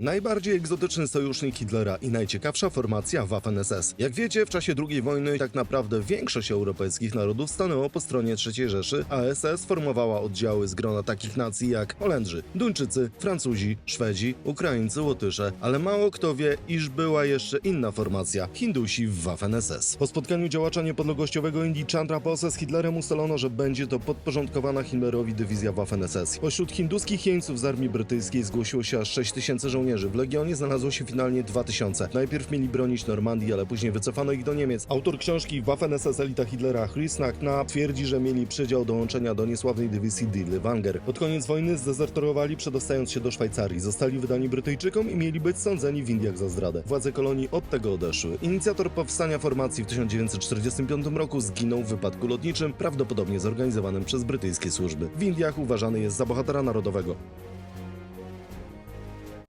Najbardziej egzotyczny sojusznik Hitlera i najciekawsza formacja Waffen-SS. Jak wiecie, w czasie II wojny tak naprawdę większość europejskich narodów stanęło po stronie III Rzeszy, a SS formowała oddziały z grona takich nacji jak Holendrzy, Duńczycy, Francuzi, Szwedzi, Ukraińcy, Łotysze, ale mało kto wie, iż była jeszcze inna formacja Hindusi w Waffen-SS. Po spotkaniu działacza niepodległościowego Indii Chandra Bose z Hitlerem ustalono, że będzie to podporządkowana Hitlerowi dywizja Waffen-SS. Pośród hinduskich jeńców z armii brytyjskiej zgłosiło się aż 6 tysięcy żołnierzy. W Legionie znalazło się finalnie 2000. Najpierw mieli bronić Normandii, ale później wycofano ich do Niemiec. Autor książki Waffen-SS Elita Hitlera, Chris Knapp, twierdzi, że mieli przydział dołączenia do niesławnej dywizji Dille Wanger. Pod koniec wojny zdezerterowali, przedostając się do Szwajcarii. Zostali wydani Brytyjczykom i mieli być sądzeni w Indiach za zdradę. Władze kolonii od tego odeszły. Inicjator powstania formacji w 1945 roku zginął w wypadku lotniczym, prawdopodobnie zorganizowanym przez brytyjskie służby. W Indiach uważany jest za bohatera narodowego.